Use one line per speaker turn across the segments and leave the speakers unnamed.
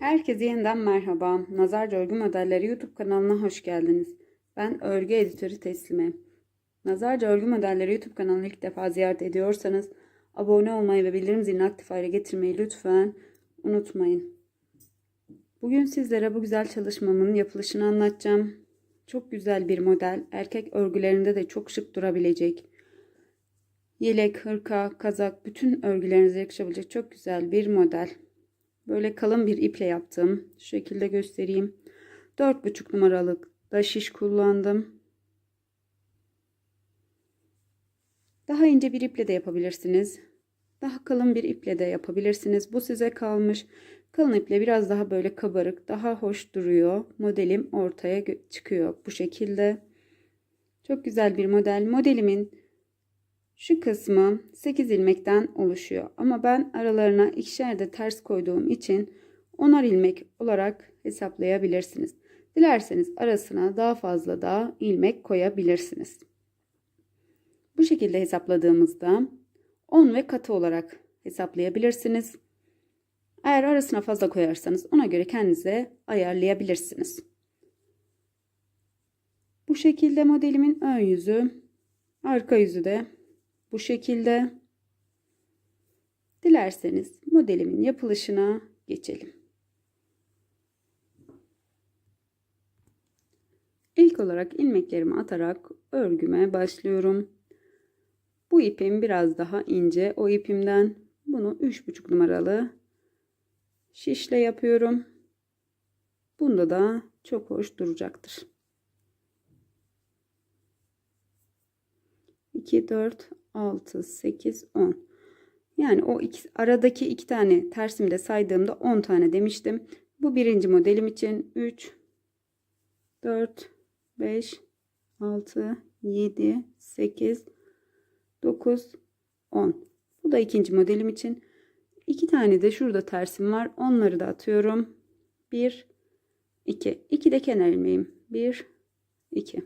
Herkese yeniden merhaba. Nazarca Örgü Modelleri YouTube kanalına hoş geldiniz. Ben örgü editörü Teslime. Nazarca Örgü Modelleri YouTube kanalını ilk defa ziyaret ediyorsanız abone olmayı ve bildirim zilini aktif hale getirmeyi lütfen unutmayın. Bugün sizlere bu güzel çalışmamın yapılışını anlatacağım. Çok güzel bir model. Erkek örgülerinde de çok şık durabilecek. Yelek, hırka, kazak bütün örgülerinize yakışabilecek çok güzel bir model. Böyle kalın bir iple yaptım. Şu şekilde göstereyim. 4,5 numaralık da şiş kullandım. Daha ince bir iple de yapabilirsiniz. Daha kalın bir iple de yapabilirsiniz. Bu size kalmış. Kalın iple biraz daha böyle kabarık, daha hoş duruyor. Modelim ortaya çıkıyor bu şekilde. Çok güzel bir model. Modelimin şu kısmı 8 ilmekten oluşuyor. Ama ben aralarına ikişer de ters koyduğum için 10'ar ilmek olarak hesaplayabilirsiniz. Dilerseniz arasına daha fazla da ilmek koyabilirsiniz. Bu şekilde hesapladığımızda 10 ve katı olarak hesaplayabilirsiniz. Eğer arasına fazla koyarsanız ona göre kendinize ayarlayabilirsiniz. Bu şekilde modelimin ön yüzü, arka yüzü de bu şekilde. Dilerseniz modelimin yapılışına geçelim. İlk olarak ilmeklerimi atarak örgüme başlıyorum. Bu ipim biraz daha ince. O ipimden bunu 3,5 numaralı şişle yapıyorum. Bunda da çok hoş duracaktır. 2, 4, 6, 8, 10. Yani o iki, aradaki iki tane tersimde saydığımda 10 tane demiştim. Bu birinci modelim için 3, 4, 5, 6, 7, 8, 9, 10. Bu da ikinci modelim için. iki tane de şurada tersim var. Onları da atıyorum. 1, 2. 2 de kenar ilmeğim. 1, 2.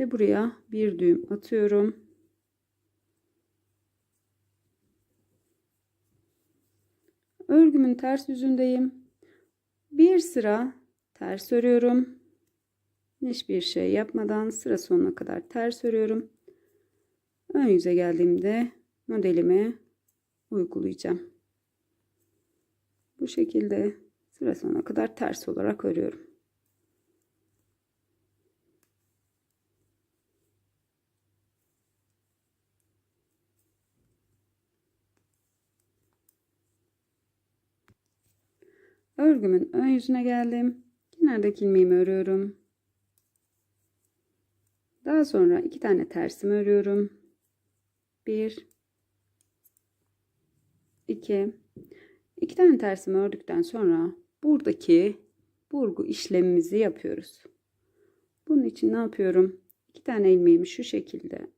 Ve buraya bir düğüm atıyorum. Örgümün ters yüzündeyim. Bir sıra ters örüyorum. Hiçbir şey yapmadan sıra sonuna kadar ters örüyorum. Ön yüze geldiğimde modelimi uygulayacağım. Bu şekilde sıra sonuna kadar ters olarak örüyorum. Örgümün ön yüzüne geldim. Kenardaki ilmeğimi örüyorum. Daha sonra iki tane tersimi örüyorum. Bir, iki, iki tane tersimi ördükten sonra buradaki burgu işlemimizi yapıyoruz. Bunun için ne yapıyorum? İki tane ilmeğimi şu şekilde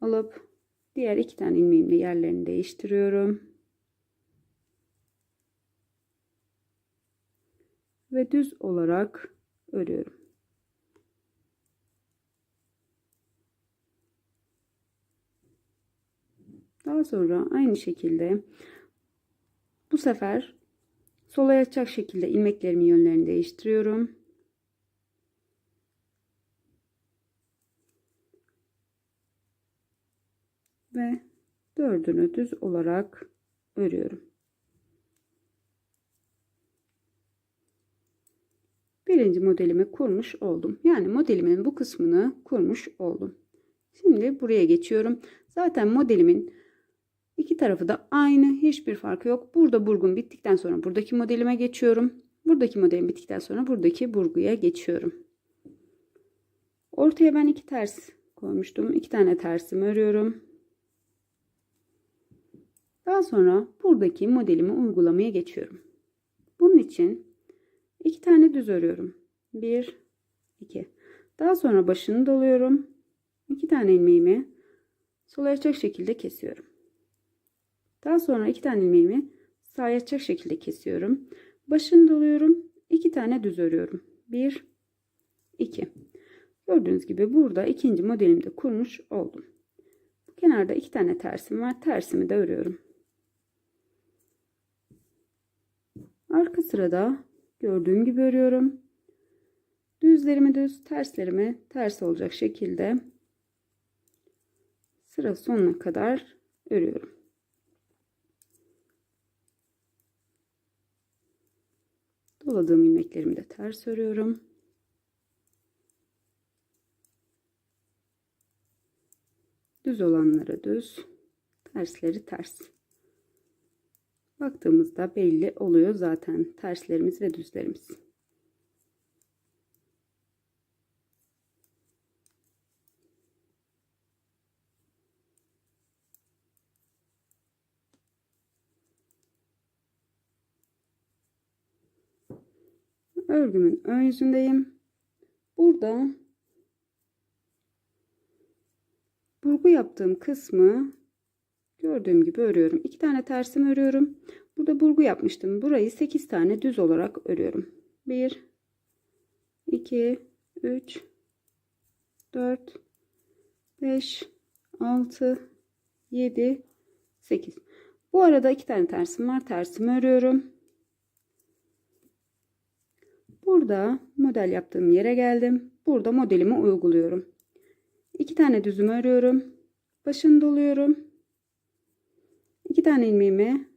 alıp diğer iki tane ilmeğimle yerlerini değiştiriyorum. Ve düz olarak örüyorum. Daha sonra aynı şekilde bu sefer sola yatacak şekilde ilmeklerimin yönlerini değiştiriyorum. Ve dördünü düz olarak örüyorum. Birinci modelimi kurmuş oldum. Yani modelimin bu kısmını kurmuş oldum. Şimdi buraya geçiyorum. Zaten modelimin iki tarafı da aynı. Hiçbir farkı yok. Burada burgun bittikten sonra buradaki modelime geçiyorum. Buradaki modelim bittikten sonra buradaki burguya geçiyorum. Ortaya ben iki ters koymuştum. İki tane tersimi örüyorum. Daha sonra buradaki modelimi uygulamaya geçiyorum. Bunun için İki tane düz örüyorum. Bir, iki. Daha sonra başını doluyorum. İki tane ilmeğimi sola açacak şekilde kesiyorum. Daha sonra iki tane ilmeğimi sağa açacak şekilde kesiyorum. Başını doluyorum. İki tane düz örüyorum. Bir, iki. Gördüğünüz gibi burada ikinci modelimde kurmuş oldum. Bu kenarda iki tane tersim var. Tersimi de örüyorum. Arka sırada gördüğüm gibi örüyorum. Düzlerimi düz, terslerimi ters olacak şekilde sıra sonuna kadar örüyorum. Doladığım ilmeklerimi de ters örüyorum. Düz olanları düz, tersleri ters. Baktığımızda belli oluyor zaten terslerimiz ve düzlerimiz. Örgümün ön yüzündeyim. Burada burgu yaptığım kısmı gördüğüm gibi örüyorum. İki tane tersim örüyorum. Burada burgu yapmıştım. Burayı 8 tane düz olarak örüyorum. 1 2 3 4 5 6 7 8 Bu arada iki tane tersim var. Tersimi örüyorum. Burada model yaptığım yere geldim. Burada modelimi uyguluyorum. İki tane düzümü örüyorum. Başını doluyorum. Tane ilmeğimi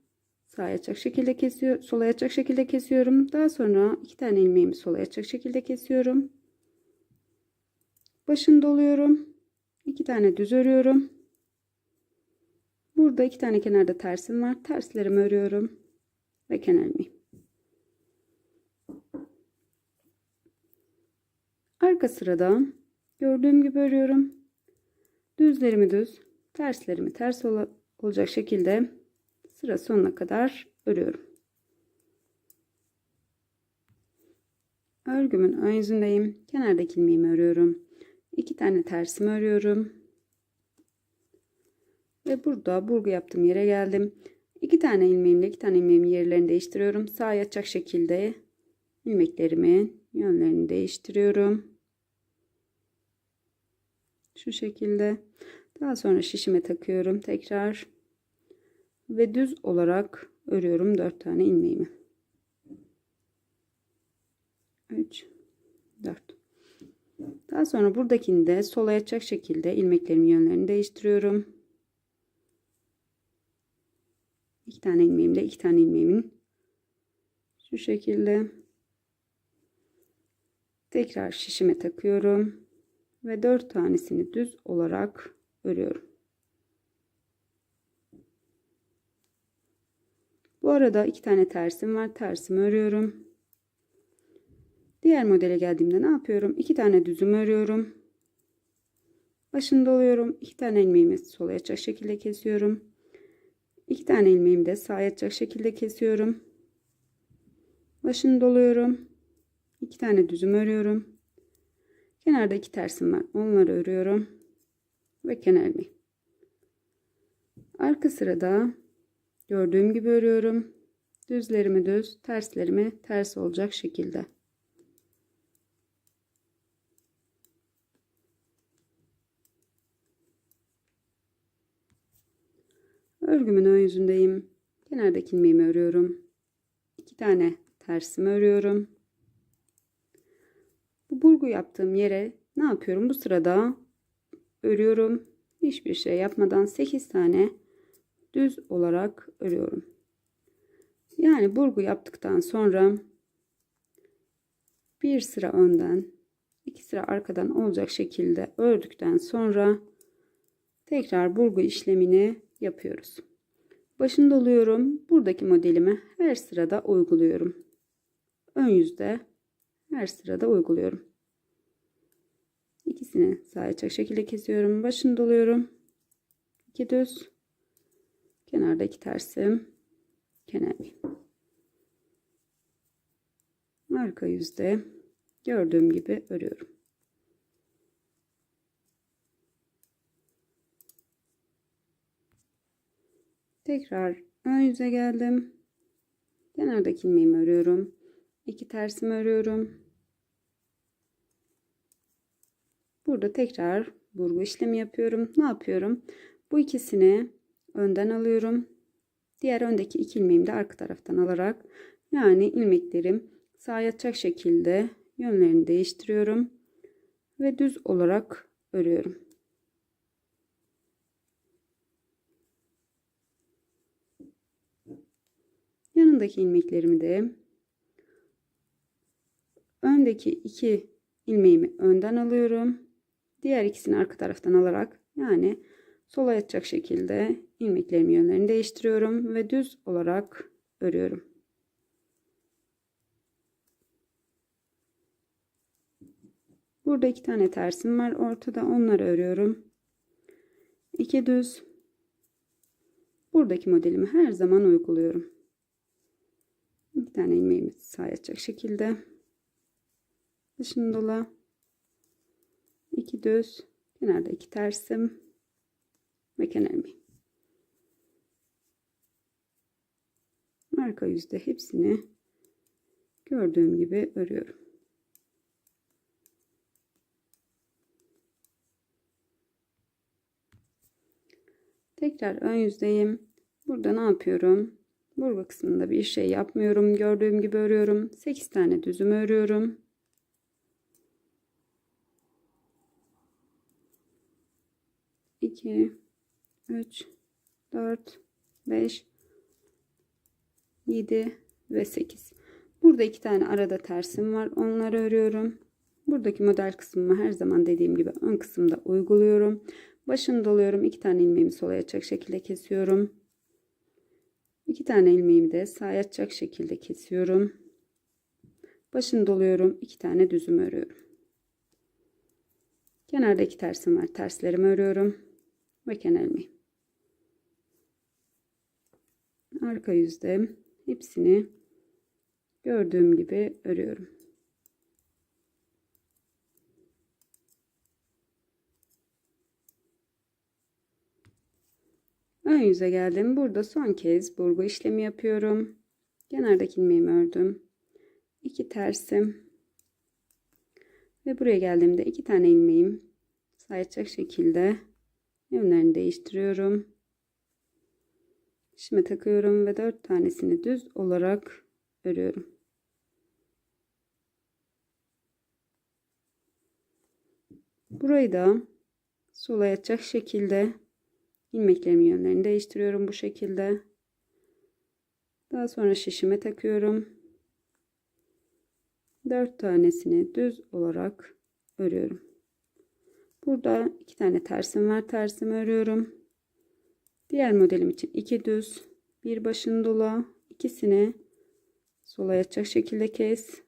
sağa açacak şekilde kesiyor, sola açacak şekilde kesiyorum. Daha sonra iki tane ilmeğimi sola açacak şekilde kesiyorum. Başını doluyorum. İki tane düz örüyorum. Burada iki tane kenarda tersim var. Terslerimi örüyorum ve kenar ilmeği. Arka sırada gördüğüm gibi örüyorum. Düzlerimi düz, terslerimi ters ol olacak şekilde sıra sonuna kadar örüyorum. Örgümün ön yüzündeyim. Kenardaki ilmeğimi örüyorum. İki tane tersimi örüyorum. Ve burada burgu yaptığım yere geldim. İki tane ilmeğimle iki tane ilmeğimin yerlerini değiştiriyorum. Sağa yatacak şekilde ilmeklerimin yönlerini değiştiriyorum. Şu şekilde. Daha sonra şişime takıyorum tekrar. Ve düz olarak örüyorum 4 tane ilmeğimi. 3 4 Daha sonra buradakini de sola yatacak şekilde ilmeklerimin yönlerini değiştiriyorum. 2 tane ilmeğimle 2 tane ilmeğimin şu şekilde tekrar şişime takıyorum ve 4 tanesini düz olarak örüyorum. Bu arada iki tane tersim var. Tersimi örüyorum. Diğer modele geldiğimde ne yapıyorum? İki tane düzüm örüyorum. Başını doluyorum. İki tane ilmeğimi sola yatacak şekilde kesiyorum. İki tane ilmeğimi de sağa yatacak şekilde kesiyorum. Başını doluyorum. İki tane düzüm örüyorum. Kenarda iki tersim var. Onları örüyorum. Ve kenar ilmeği. Arka sırada gördüğüm gibi örüyorum. Düzlerimi düz, terslerimi ters olacak şekilde. Örgümün ön yüzündeyim. Kenardaki ilmeğimi örüyorum. İki tane tersimi örüyorum. Bu burgu yaptığım yere ne yapıyorum? Bu sırada örüyorum. Hiçbir şey yapmadan 8 tane düz olarak örüyorum. Yani burgu yaptıktan sonra bir sıra önden, iki sıra arkadan olacak şekilde ördükten sonra tekrar burgu işlemini yapıyoruz. Başını doluyorum. Buradaki modelimi her sırada uyguluyorum. Ön yüzde her sırada uyguluyorum. İkisini sağ açacak şekilde kesiyorum. Başını doluyorum. İki düz. Kenarda iki tersim. Kenar Arka yüzde gördüğüm gibi örüyorum. Tekrar ön yüze geldim. Kenardaki ilmeğimi örüyorum. İki tersimi örüyorum. Burada tekrar burgu işlemi yapıyorum. Ne yapıyorum? Bu ikisini önden alıyorum. Diğer öndeki iki ilmeğimi de arka taraftan alarak Yani ilmeklerim sağa yatacak şekilde yönlerini değiştiriyorum ve düz olarak örüyorum. Yanındaki ilmeklerimi de öndeki iki ilmeğimi önden alıyorum. Diğer ikisini arka taraftan alarak yani sola yatacak şekilde ilmeklerimin yönlerini değiştiriyorum ve düz olarak örüyorum. Burada iki tane tersim var. Ortada onları örüyorum. İki düz. Buradaki modelimi her zaman uyguluyorum. İki tane ilmeğimi sağ yatacak şekilde. Dışını dola. iki düz. Kenarda iki tersim. Ve kenar ilmeği. Arka yüzde hepsini gördüğüm gibi örüyorum. Tekrar ön yüzdeyim. Burada ne yapıyorum? Burgu kısmında bir şey yapmıyorum. Gördüğüm gibi örüyorum. 8 tane düzüm örüyorum. İki, üç, dört, beş, yedi ve sekiz. Burada iki tane arada tersim var. Onları örüyorum. Buradaki model kısmımı her zaman dediğim gibi ön kısımda uyguluyorum. Başını doluyorum. iki tane ilmeğimi sola yatacak şekilde kesiyorum. İki tane ilmeğimi de sağa yatacak şekilde kesiyorum. Başını doluyorum. iki tane düzüm örüyorum. Kenarda iki tersim var. Terslerimi örüyorum. Ve kenar ilmeği. Arka yüzde hepsini gördüğüm gibi örüyorum. Ön yüze geldim. Burada son kez burgu işlemi yapıyorum. Kenardaki ilmeğimi ördüm. İki tersim. Ve buraya geldiğimde iki tane ilmeğim sayacak şekilde yönlerini değiştiriyorum. Şimdi takıyorum ve dört tanesini düz olarak örüyorum. Burayı da sola yatacak şekilde ilmeklerimin yönlerini değiştiriyorum bu şekilde. Daha sonra şişime takıyorum. 4 tanesini düz olarak örüyorum. Burada iki tane tersim var. Tersimi örüyorum. Diğer modelim için iki düz, bir başın dolu, ikisini sola yatacak şekilde kes.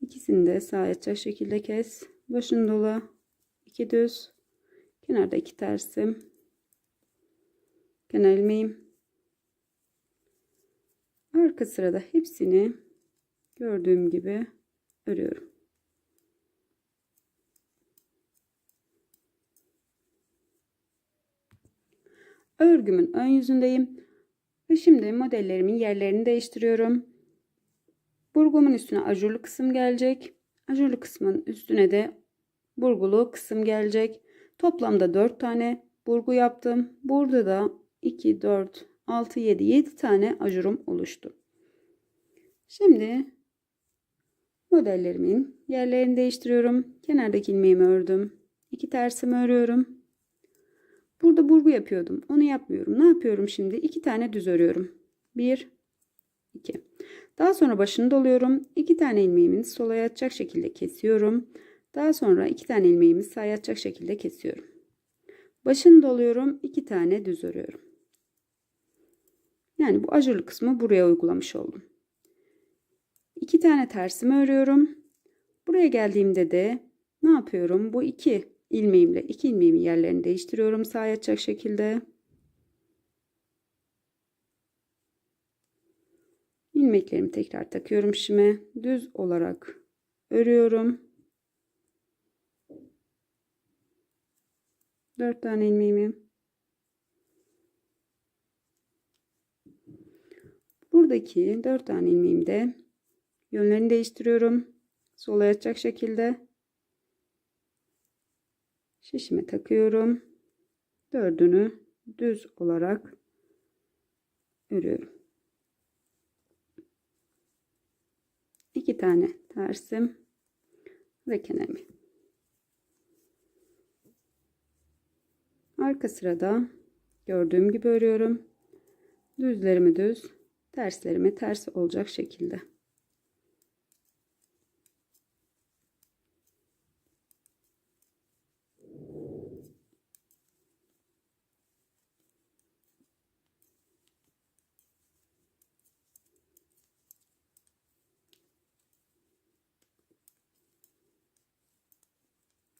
İkisini de sağa yatacak şekilde kes. Başın dolu, iki düz, Kenarda iki tersim. Kenar ilmeğim. Arka sırada hepsini gördüğüm gibi örüyorum. Örgümün ön yüzündeyim. Ve şimdi modellerimin yerlerini değiştiriyorum. Burgumun üstüne ajurlu kısım gelecek. Ajurlu kısmın üstüne de burgulu kısım gelecek. Toplamda 4 tane burgu yaptım. Burada da 2, 4, 6, 7, 7 tane ajurum oluştu. Şimdi modellerimin yerlerini değiştiriyorum. Kenardaki ilmeğimi ördüm. 2 tersimi örüyorum. Burada burgu yapıyordum. Onu yapmıyorum. Ne yapıyorum şimdi? 2 tane düz örüyorum. 1 2. Daha sonra başını doluyorum. 2 tane ilmeğimin sola yatacak şekilde kesiyorum. Daha sonra iki tane ilmeğimi sağa yatacak şekilde kesiyorum. Başını doluyorum. iki tane düz örüyorum. Yani bu ajurlu kısmı buraya uygulamış oldum. İki tane tersimi örüyorum. Buraya geldiğimde de ne yapıyorum? Bu iki ilmeğimle iki ilmeğimin yerlerini değiştiriyorum sağa yatacak şekilde. ilmeklerimi tekrar takıyorum şimdi düz olarak örüyorum. 4 tane ilmeğimi buradaki 4 tane ilmeğimi de yönlerini değiştiriyorum. Sola yatacak şekilde şişime takıyorum. Dördünü düz olarak örüyorum. iki tane tersim ve kenarımı. Arka sırada gördüğüm gibi örüyorum. Düzlerimi düz, terslerimi ters olacak şekilde.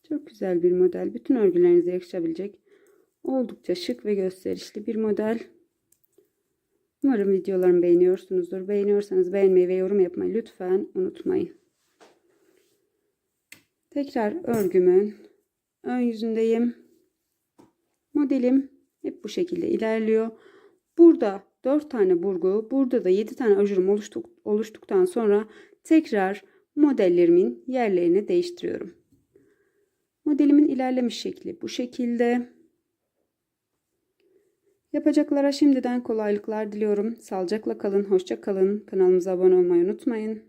Çok güzel bir model. Bütün örgülerinize yakışabilecek oldukça şık ve gösterişli bir model. Umarım videolarımı beğeniyorsunuzdur. Beğeniyorsanız beğenmeyi ve yorum yapmayı lütfen unutmayın. Tekrar örgümün ön yüzündeyim. Modelim hep bu şekilde ilerliyor. Burada 4 tane burgu, burada da 7 tane ajurum oluştuk, oluştuktan sonra tekrar modellerimin yerlerini değiştiriyorum. Modelimin ilerlemiş şekli bu şekilde. Yapacaklara şimdiden kolaylıklar diliyorum. Sağlıcakla kalın, hoşça kalın. Kanalımıza abone olmayı unutmayın.